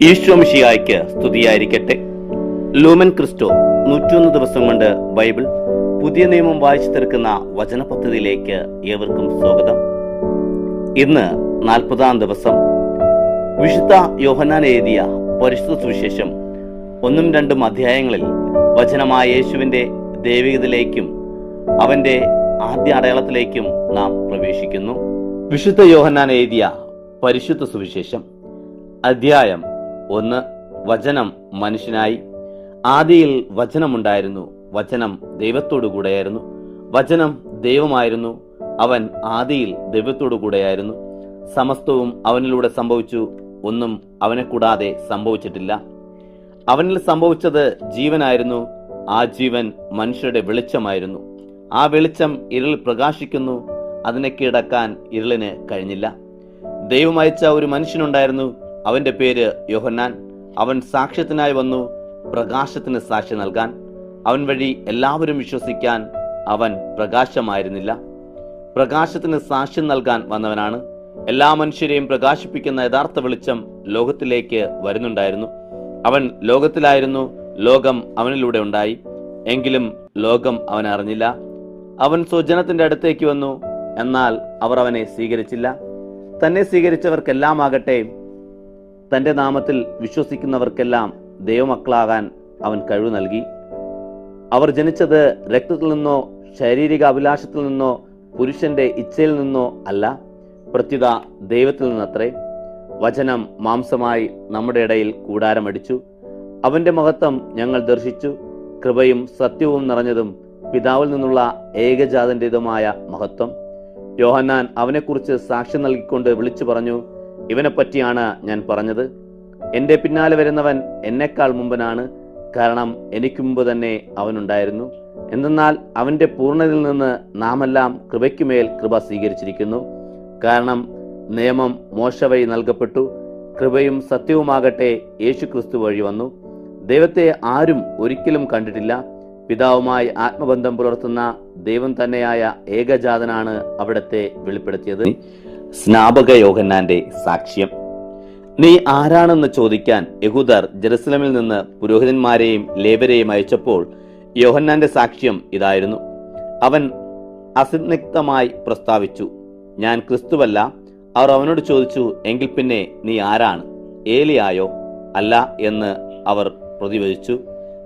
ഈശോമിഷിയായ്ക്ക് സ്തുതിയായിരിക്കട്ടെ. Lumen Cristo നൂറ്റൊന്ന് ദിവസം കൊണ്ട് ബൈബിൾ പുതിയ നിയമം വായിച്ചു തീർക്കുന്ന വചന പദ്ധതിയിലേക്ക് ഏവർക്കും സ്വാഗതം. ഇന്ന് നാൽപ്പതാം ദിവസം വിശുദ്ധ യോഹനാൻ എഴുതിയ പരിശുദ്ധ സുവിശേഷം ഒന്നും രണ്ടും അധ്യായങ്ങളിൽ വചനമായ യേശുവിന്റെ ദൈവികതയിലേക്കും അവന്റെ ആദ്യ അടയാളത്തിലേക്കും നാം പ്രവേശിക്കുന്നു. വിശുദ്ധ യോഹനാൻ എഴുതിയ പരിശുദ്ധ സുവിശേഷം അധ്യായം ഒന്ന് വചനം മനുഷ്യനായി. ആദിയിൽ വചനമുണ്ടായിരുന്നു. വചനം ദൈവത്തോടു കൂടെയായിരുന്നു വചനം ദൈവമായിരുന്നു. അവൻ ആദിയിൽ ദൈവത്തോടു കൂടെയായിരുന്നു സമസ്തവും അവനിലൂടെ സംഭവിച്ചു. ഒന്നും അവനെ കൂടാതെ സംഭവിച്ചിട്ടില്ല. അവനിൽ സംഭവിച്ചത് ജീവനായിരുന്നു. ആ ജീവൻ മനുഷ്യരുടെ വെളിച്ചമായിരുന്നു. ആ വെളിച്ചം ഇരുൾ പ്രകാശിക്കുന്നു. അതിനെ കീഴടക്കാൻ ഇരുളിന് കഴിഞ്ഞില്ല. ദൈവം അയച്ച ഒരു മനുഷ്യനുണ്ടായിരുന്നു. അവന്റെ പേര് യോഹന്നാൻ. അവൻ സാക്ഷ്യത്തിനായി വന്നു പ്രകാശത്തിന് സാക്ഷി നൽകാൻ. അവൻ വഴി എല്ലാവരും വിശ്വസിക്കാൻ അവൻ പ്രകാശമായിരുന്നില്ല. പ്രകാശത്തിന് സാക്ഷ്യം നൽകാൻ വന്നവനാണ്. എല്ലാ മനുഷ്യരെയും പ്രകാശിപ്പിക്കുന്ന യഥാർത്ഥ വെളിച്ചം ലോകത്തിലേക്ക് വരുന്നുണ്ടായിരുന്നു. അവൻ ലോകത്തിലായിരുന്നു. ലോകം അവനിലൂടെ ഉണ്ടായി. എങ്കിലും ലോകം അവൻ അറിഞ്ഞില്ല. അവൻ സ്വജനത്തിന്റെ അടുത്തേക്ക് വന്നു. എന്നാൽ അവർ അവനെ സ്വീകരിച്ചില്ല. തന്നെ സ്വീകരിച്ചവർക്കെല്ലാം തന്റെ നാമത്തിൽ വിശ്വസിക്കുന്നവർക്കെല്ലാം ദൈവമക്കളാകാൻ അവൻ കഴിവ് നൽകി. അവർ ജനിച്ചത് രക്തത്തിൽ നിന്നോ ശാരീരിക അഭിലാഷത്തിൽ നിന്നോ പുരുഷന്റെ ഇച്ഛയിൽ നിന്നോ അല്ല പ്രത്യുത ദൈവത്തിൽ നിന്നത്രേ. വചനം മാംസമായി നമ്മുടെ ഇടയിൽ കൂടാരമടിച്ചു. അവന്റെ മഹത്വം ഞങ്ങൾ ദർശിച്ചു. കൃപയും സത്യവും നിറഞ്ഞതും പിതാവിൽ നിന്നുള്ള ഏകജാതന്റേതുമായ മഹത്വം. യോഹന്നാൻ അവനെക്കുറിച്ച് സാക്ഷ്യം നൽകിക്കൊണ്ട് വിളിച്ചു പറഞ്ഞു ഇവനെ പറ്റിയാണ് ഞാൻ പറഞ്ഞത്. എന്റെ പിന്നാലെ വരുന്നവൻ എന്നെക്കാൾ മുമ്പനാണ്. കാരണം എനിക്ക് മുമ്പ് തന്നെ അവനുണ്ടായിരുന്നു. എന്തെന്നാൽ അവന്റെ പൂർണതയിൽ നിന്ന് നാമെല്ലാം കൃപയ്ക്കുമേൽ കൃപ സ്വീകരിച്ചിരിക്കുന്നു. കാരണം നിയമം മോശ നൽകപ്പെട്ടു. കൃപയും സത്യവുമാകട്ടെ യേശു ക്രിസ്തു വഴി വന്നു. ദൈവത്തെ ആരും ഒരിക്കലും കണ്ടിട്ടില്ല. പിതാവുമായി ആത്മബന്ധം പുലർത്തുന്ന ദൈവം തന്നെയായ ഏകജാതനാണ് അവിടത്തെ വെളിപ്പെടുത്തിയത്. സ്നാപക യോഹന്നാന്റെ സാക്ഷ്യം. നീ ആരാണെന്ന് ചോദിക്കാൻ യഹൂദർ ജെറുസലമിൽ നിന്ന് പുരോഹിതന്മാരെയും ലേബരെയും അയച്ചപ്പോൾ യോഹന്നാന്റെ സാക്ഷ്യം ഇതായിരുന്നു. അവൻ അസന്നിഗ്ധമായി പ്രസ്താവിച്ചു ഞാൻ ക്രിസ്തുവല്ല. അവർ അവനോട് ചോദിച്ചു എങ്കിൽ പിന്നെ നീ ആരാണ്? ഏലിയായോ? അല്ല എന്ന് അവർ പ്രതിവചിച്ചു.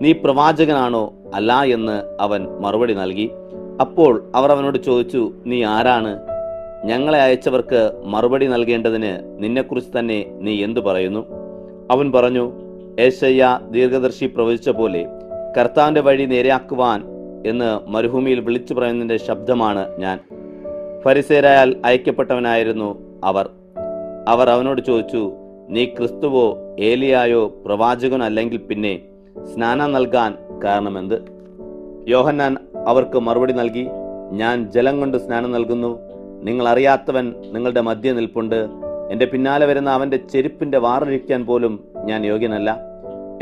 നീ പ്രവാചകനാണോ? അല്ല എന്ന് അവൻ മറുപടി നൽകി. അപ്പോൾ അവർ അവനോട് ചോദിച്ചു നീ ആരാണ്? ഞങ്ങളെ അയച്ചവർക്ക് മറുപടി നൽകേണ്ടതിന് നിന്നെക്കുറിച്ച് തന്നെ നീ എന്തു പറയുന്നു? അവൻ പറഞ്ഞു ഏശയ്യ ദീർഘദർശി പ്രവചിച്ച പോലെ കർത്താവിന്റെ വഴി നേരെയാക്കുവാൻ എന്ന് മരുഭൂമിയിൽ വിളിച്ചു പറയുന്നതിന്റെ ശബ്ദമാണ് ഞാൻ. ഫരിസേരായാൽ അയക്കപ്പെട്ടവനായിരുന്നു അവർ. അവർ അവനോട് ചോദിച്ചു നീ ക്രിസ്തുവോ ഏലിയായോ പ്രവാചകനോ അല്ലെങ്കിൽ പിന്നെ സ്നാനം നൽകാൻ കാരണമെന്ത്? യോഹന്നാൻ അവർക്ക് മറുപടി നൽകി ഞാൻ ജലം കൊണ്ട് സ്നാനം നൽകുന്നു നിങ്ങൾ അറിയാത്തവൻ നിങ്ങളുടെ മധ്യ നിൽപ്പുണ്ട്. എന്റെ പിന്നാലെ വരുന്ന അവന്റെ ചെരുപ്പിന്റെ വാറഴിക്കാൻ പോലും ഞാൻ യോഗ്യനല്ല.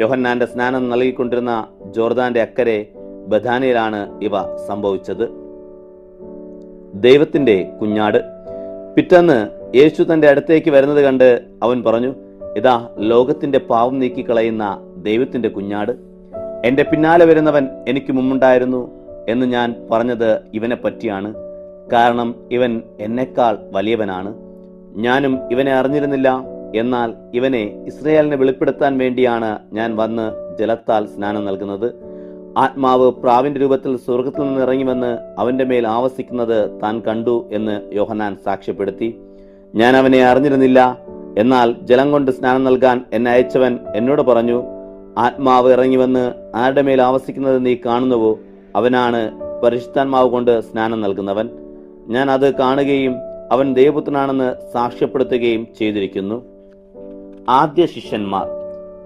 യോഹന്നാന്റെ സ്നാനം നൽകിക്കൊണ്ടിരുന്ന ജോർദാന്റെ അക്കരെ ബഥാനയിലാണ് ഇവ സംഭവിച്ചത്. ദൈവത്തിന്റെ കുഞ്ഞാട്. പിറ്റന്ന് യേശു തന്റെ അടുത്തേക്ക് വരുന്നത് കണ്ട് അവൻ പറഞ്ഞു ഇതാ ലോകത്തിന്റെ പാവം നീക്കിക്കളയുന്ന ദൈവത്തിന്റെ കുഞ്ഞാട്. എന്റെ പിന്നാലെ വരുന്നവൻ എനിക്ക് മുമ്പുണ്ടായിരുന്നു എന്ന് ഞാൻ പറഞ്ഞത് ഇവനെ പറ്റിയാണ് കാരണം ഇവൻ എന്നെക്കാൾ വലിയവനാണ്. ഞാനും ഇവനെ അറിഞ്ഞിരുന്നില്ല. എന്നാൽ ഇവനെ ഇസ്രയേലിനെ വെളിപ്പെടുത്താൻ വേണ്ടിയാണ് ഞാൻ വന്ന് ജലത്താൽ സ്നാനം നൽകുന്നത്. ആത്മാവ് പ്രാവിന്റെ രൂപത്തിൽ സ്വർഗത്തിൽ നിന്ന് ഇറങ്ങി വന്ന് അവന്റെ മേൽ ആവസിക്കുന്നത് താൻ കണ്ടു എന്ന് യോഹനാൻ സാക്ഷ്യപ്പെടുത്തി. ഞാൻ അവനെ അറിഞ്ഞിരുന്നില്ല. എന്നാൽ ജലം കൊണ്ട് സ്നാനം നൽകാൻ എന്നെ അയച്ചവൻ എന്നോട് പറഞ്ഞു ആത്മാവ് ഇറങ്ങി വന്ന് ആരുടെ മേൽ ആവസിക്കുന്നത് നീ കാണുന്നുവോ? അവനാണ് പരിശുദ്ധാത്മാവ് കൊണ്ട് സ്നാനം നൽകുന്നവൻ. ഞാൻ അത് കാണുകയും അവൻ ദൈവപുത്രനാണെന്ന് സാക്ഷ്യപ്പെടുത്തുകയും ചെയ്തിരിക്കുന്നു. ആദ്യ ശിഷ്യന്മാർ.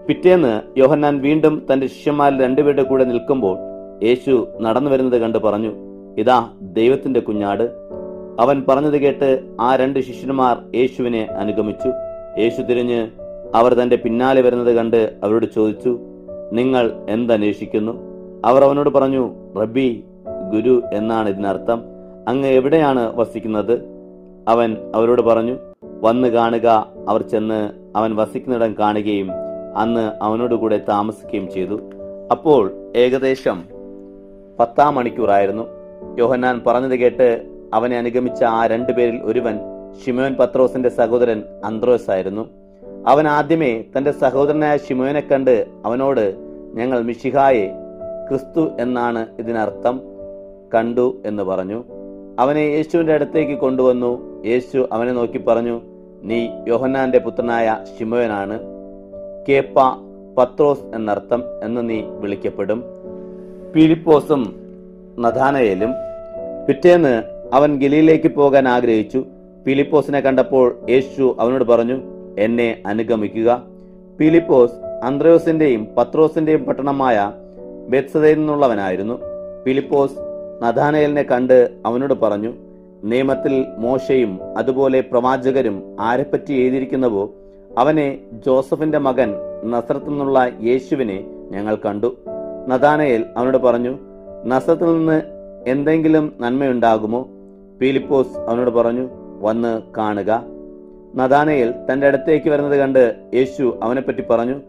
പിറ്റേന്ന് യോഹന്നാൻ വീണ്ടും തന്റെ ശിഷ്യന്മാരിൽ രണ്ടുപേരുടെ കൂടെ നിൽക്കുമ്പോൾ യേശു നടന്നു വരുന്നത് കണ്ട് പറഞ്ഞു ഇതാ ദൈവത്തിന്റെ കുഞ്ഞാട്. അവൻ പറഞ്ഞത് കേട്ട് ആ രണ്ട് ശിഷ്യന്മാർ യേശുവിനെ അനുഗമിച്ചു. യേശു തിരിഞ്ഞ് അവർ തന്റെ പിന്നാലെ വരുന്നത് കണ്ട് അവരോട് ചോദിച്ചു നിങ്ങൾ എന്തന്വേഷിക്കുന്നു അവർ അവനോട് പറഞ്ഞു റബ്ബി ഗുരു എന്നാണ് ഇതിനർത്ഥം. അങ്ങ് എവിടെയാണ് വസിക്കുന്നത്? അവൻ അവരോട് പറഞ്ഞു വന്ന് കാണുക. അവർ ചെന്ന് അവൻ വസിക്കുന്നിടം കാണുകയും അന്ന് അവനോട് അവനോടുകൂടെ താമസിക്കുകയും ചെയ്തു. അപ്പോൾ ഏകദേശം പത്താം മണിക്കൂറായിരുന്നു. യോഹന്നാൻ പറഞ്ഞത് കേട്ട് അവനെ അനുഗമിച്ച ആ രണ്ടുപേരിൽ ഒരുവൻ ഷിമോൻ പത്രോസിന്റെ സഹോദരൻ അന്ത്രോസ് ആയിരുന്നു. അവൻ ആദ്യമേ തന്റെ സഹോദരനായ ഷിമോനെ കണ്ട് അവനോട് ഞങ്ങൾ മിഷിഹായെ ക്രിസ്തു എന്നാണ് ഇതിനർത്ഥം കണ്ടു എന്ന് പറഞ്ഞു. അവനെ യേശുവിന്റെ അടുത്തേക്ക് കൊണ്ടുവന്നു. യേശു അവനെ നോക്കി പറഞ്ഞു നീ യോഹന്നാന്റെ പുത്രനായ ശിമോയനാണ്. കേപ്പ പത്രോസ് എന്നർത്ഥം എന്ന് നീ വിളിക്കപ്പെടും. പിലിപ്പോസും നഥാനയേലും പിറ്റേന്ന് അവൻ ഗലിയിലേക്ക് പോകാൻ ആഗ്രഹിച്ചു. പിലിപ്പോസിനെ കണ്ടപ്പോൾ യേശു അവനോട് പറഞ്ഞു എന്നെ അനുഗമിക്കുക. പിലിപ്പോസ് അന്ത്രയോസിന്റെയും പത്രോസിന്റെയും പട്ടണമായ ബെത്സതയിൽ നിന്നുള്ളവനായിരുന്നു. ഫിലിപ്പോസ് നഥാനയലിനെ കണ്ട് അവനോട് പറഞ്ഞു നിയമത്തിൽ മോശയും അതുപോലെ പ്രവാചകരും ആരെപ്പറ്റി എഴുതിയിരിക്കുന്നവോ? അവനെ ജോസഫിന്റെ മകൻ നസ്രത്തിൽ നിന്നുള്ള യേശുവിനെ ഞങ്ങൾ കണ്ടു. നദാനയേൽ അവനോട് പറഞ്ഞു നസ്രത്തിൽ നിന്ന് എന്തെങ്കിലും നന്മയുണ്ടാകുമോ? ഫിലിപ്പോസ് അവനോട് പറഞ്ഞു വന്ന് കാണുക. നദാനയേൽ തന്റെ അടുത്തേക്ക് വരുന്നത് കണ്ട് യേശു അവനെപ്പറ്റി പറഞ്ഞു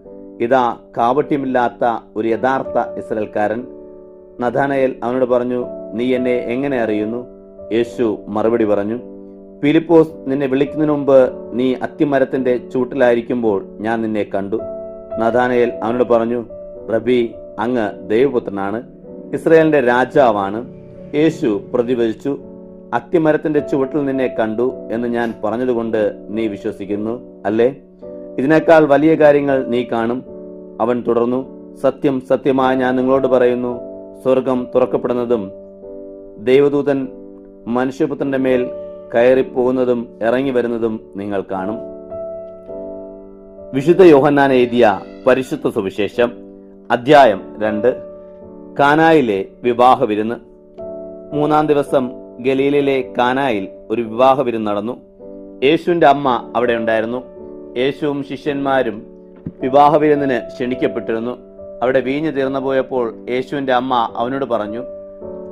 ഇതാ കാവട്യമില്ലാത്ത ഒരു യഥാർത്ഥ ഇസ്രയേൽക്കാരൻ. നഥാനയേൽ അവനോട് പറഞ്ഞു നീ എന്നെ എങ്ങനെ അറിയുന്നു? യേശു മറുപടി പറഞ്ഞു ഫിലിപ്പോസ് നിന്നെ വിളിക്കുന്നതിന് മുമ്പ് നീ അത്തിമരത്തിന്റെ ചൂട്ടിലായിരിക്കുമ്പോൾ ഞാൻ നിന്നെ കണ്ടു. നഥാനയൽ അവനോട് പറഞ്ഞു റബി അങ്ങ് ദൈവപുത്രനാണ് ഇസ്രയേലിന്റെ രാജാവാണ്. യേശു പ്രതിവചിച്ചു അത്തിമരത്തിന്റെ ചുവട്ടിൽ നിന്നെ കണ്ടു എന്ന് ഞാൻ പറഞ്ഞതുകൊണ്ട് നീ വിശ്വസിക്കുന്നു അല്ലേ? ഇതിനേക്കാൾ വലിയ കാര്യങ്ങൾ നീ കാണും. അവൻ തുടർന്നു സത്യം സത്യമായി ഞാൻ നിങ്ങളോട് പറയുന്നു സ്വർഗം തുറക്കപ്പെടുന്നതും ദൈവദൂതൻ മനുഷ്യപുത്രന്റെ മേൽ കയറിപ്പോകുന്നതും ഇറങ്ങി വരുന്നതും നിങ്ങൾ കാണും. വിശുദ്ധ യോഹന്നാൻ എഴുതിയ പരിശുദ്ധ സുവിശേഷം അധ്യായം രണ്ട് കാനായിലെ വിവാഹ വിരുന്ന് മൂന്നാം ദിവസം ഗലീലിലെ കാനായിൽ ഒരു വിവാഹ വിരുന്ന് നടന്നു. യേശുവിന്റെ അമ്മ അവിടെ ഉണ്ടായിരുന്നു. യേശുവും ശിഷ്യന്മാരും വിവാഹ വിരുന്നിന് ക്ഷണിക്കപ്പെട്ടിരുന്നു. അവിടെ വീഞ്ഞ് തീർന്നു പോയപ്പോൾ യേശുവിന്റെ അമ്മ അവനോട് പറഞ്ഞു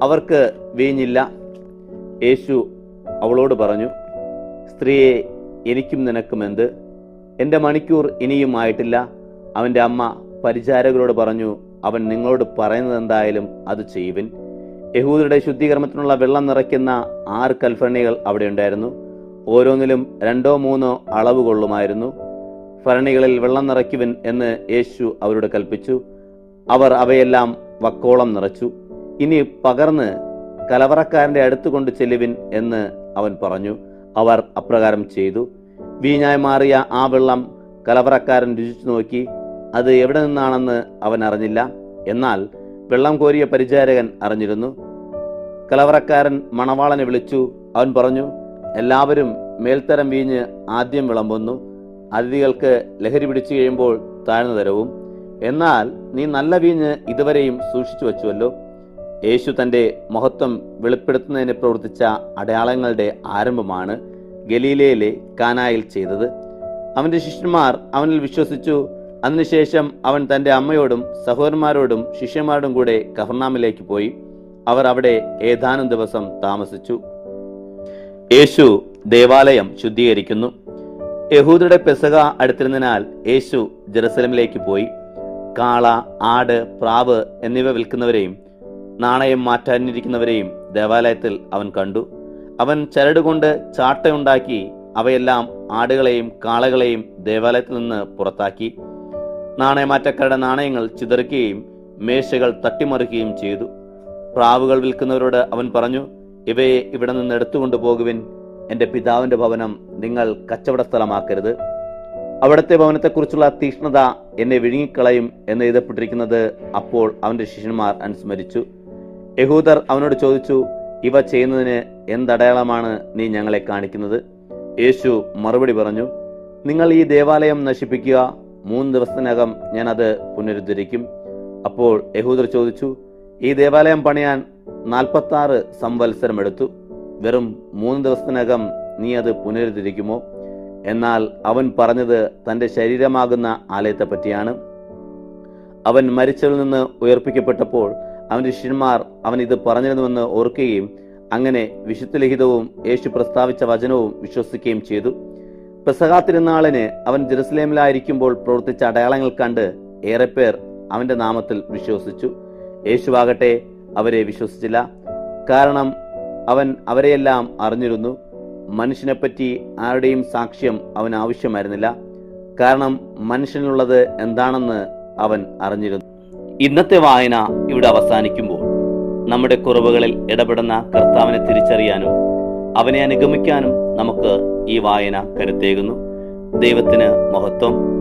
അവർക്ക് വീഞ്ഞില്ല. യേശു അവളോട് പറഞ്ഞു സ്ത്രീയെ എനിക്കും നിനക്കും എന്ത്? എന്റെ മണിക്കൂർ ഇനിയും ആയിട്ടില്ല. അവന്റെ അമ്മ പരിചാരകരോട് പറഞ്ഞു അവൻ നിങ്ങളോട് പറയുന്നത് എന്തായാലും അത് ചെയ്യുവിൻ. യഹൂദരുടെ ശുദ്ധീകരണത്തിനുള്ള വെള്ളം നിറയ്ക്കുന്ന ആറ് കൽഫണികൾ അവിടെ ഉണ്ടായിരുന്നു. ഓരോന്നിലും രണ്ടോ മൂന്നോ അളവ് കൊള്ളുമായിരുന്നു ഭരണികളിൽ വെള്ളം നിറയ്ക്കുവിൻ എന്ന് യേശു അവരോട് കൽപ്പിച്ചു. അവർ അവയെല്ലാം വക്കോളം നിറച്ചു. ഇനി പകർന്ന് കലവറക്കാരന്റെ അടുത്ത് കൊണ്ട് ചെല്ലുവിൻ എന്ന് അവൻ പറഞ്ഞു. അവർ അപ്രകാരം ചെയ്തു. വീഞ്ഞായി മാറിയ ആ വെള്ളം കലവറക്കാരൻ രുചിച്ചു നോക്കി. അത് എവിടെ നിന്നാണെന്ന് അവൻ അറിഞ്ഞില്ല. എന്നാൽ വെള്ളം കോരിയ പരിചാരകൻ അറിഞ്ഞിരുന്നു. കലവറക്കാരൻ മണവാളനെ വിളിച്ചു. അവൻ പറഞ്ഞു എല്ലാവരും മേൽത്തരം വീഞ്ഞ് ആദ്യം വിളമ്പുന്നു. അതിഥികൾക്ക് ലഹരി പിടിച്ചു കഴിയുമ്പോൾ താഴ്ന്നു തരവും. എന്നാൽ നീ നല്ല വീഞ്ഞ് ഇതുവരെയും സൂക്ഷിച്ചു വച്ചുവല്ലോ. യേശു തന്റെ മഹത്വം വെളിപ്പെടുത്തുന്നതിന് പ്രവർത്തിച്ച അടയാളങ്ങളുടെ ആരംഭമാണ് ഗലീലയിലെ കാനായിൽ ചെയ്തത്. അവന്റെ ശിഷ്യന്മാർ അവനിൽ വിശ്വസിച്ചു. അതിനുശേഷം അവൻ തന്റെ അമ്മയോടും സഹോദരന്മാരോടും ശിഷ്യന്മാരോടും കൂടെ കഫർനാമിലേക്ക് പോയി. അവർ അവിടെ ഏതാനും ദിവസം താമസിച്ചു. യേശു ദേവാലയം ശുദ്ധീകരിക്കുന്നു. യഹൂദരുടെ പെസക അടുത്തിരുന്നതിനാൽ യേശു ജെറുസലമിലേക്ക് പോയി. കാള ആട് പ്രാവ് എന്നിവ വിൽക്കുന്നവരെയും നാണയം മാറ്റാനിരിക്കുന്നവരെയും ദേവാലയത്തിൽ അവൻ കണ്ടു. അവൻ ചരടുകൊണ്ട് ചാട്ടയുണ്ടാക്കി അവയെല്ലാം ആടുകളെയും കാളകളെയും ദേവാലയത്തിൽ നിന്ന് പുറത്താക്കി. നാണയമാറ്റക്കാരുടെ നാണയങ്ങൾ ചിതറിക്കുകയും മേശകൾ തട്ടിമറിക്കുകയും ചെയ്തു. പ്രാവുകൾ വിൽക്കുന്നവരോട് അവൻ പറഞ്ഞു ഇവയെ ഇവിടെ നിന്ന് എടുത്തുകൊണ്ടു പോകുവിൻ എന്റെ പിതാവിന്റെ ഭവനം നിങ്ങൾ കച്ചവട സ്ഥലമാക്കരുത് അവിടുത്തെ ഭവനത്തെക്കുറിച്ചുള്ള തീക്ഷ്ണത എന്നെ വിഴുങ്ങിക്കളയും എന്ന് എഴുതപ്പെട്ടിരിക്കുന്നത് അപ്പോൾ അവന്റെ ശിഷ്യന്മാർ അനുസ്മരിച്ചു. യഹൂദർ അവനോട് ചോദിച്ചു ഇവ ചെയ്യുന്നതിന് എന്തടയാളമാണ് നീ ഞങ്ങളെ കാണിക്കുന്നത്? യേശു മറുപടി പറഞ്ഞു നിങ്ങൾ ഈ ദേവാലയം നശിപ്പിക്കുക മൂന്ന് ദിവസത്തിനകം ഞാൻ അത് പുനരുദ്ധരിക്കും. അപ്പോൾ യഹൂദർ ചോദിച്ചു ഈ ദേവാലയം പണിയാൻ നാൽപ്പത്തി ആറ് സംവത്സരം എടുത്തു വെറും മൂന്ന് ദിവസത്തിനകം നീ അത് പുനരുദ്ധരിക്കുമോ? എന്നാൽ അവൻ പറഞ്ഞത് തന്റെ ശരീരമാകുന്ന ആലയത്തെ പറ്റിയാണ്. അവൻ മരിച്ചതിൽ നിന്ന് ഉയർപ്പിക്കപ്പെട്ടപ്പോൾ അവന്റെ ശിഷ്യന്മാർ അവൻ ഇത് പറഞ്ഞിരുന്നുവെന്ന് ഓർക്കുകയും അങ്ങനെ വിശുദ്ധ ലിഖിതവും യേശു പ്രസ്താവിച്ച വചനവും വിശ്വസിക്കുകയും ചെയ്തു. പെസഹാ തിരുനാളിന് അവൻ ജെറുസലേമിലായിരിക്കുമ്പോൾ പ്രവർത്തിച്ച അടയാളങ്ങൾ കണ്ട് ഏറെ പേർ അവന്റെ നാമത്തിൽ വിശ്വസിച്ചു. യേശുവാകട്ടെ അവരെ വിശ്വസിച്ചില്ല. കാരണം അവൻ അവരെയെല്ലാം അറിഞ്ഞിരുന്നു. മനുഷ്യനെപ്പറ്റി ആരുടെയും സാക്ഷ്യം അവൻ ആവശ്യമായിരുന്നില്ല. കാരണം മനുഷ്യനുള്ളത് എന്താണെന്ന് അവൻ അറിഞ്ഞിരുന്നു. ഇന്നത്തെ വായന ഇവിടെ അവസാനിക്കുമ്പോൾ നമ്മുടെ കുറവുകളിൽ ഇടപെടുന്ന കർത്താവിനെ തിരിച്ചറിയാനും അവനെ അനുഗമിക്കാനും നമുക്ക് ഈ വായന കരുത്തേകുന്നു. ദൈവത്തിന് മഹത്വം.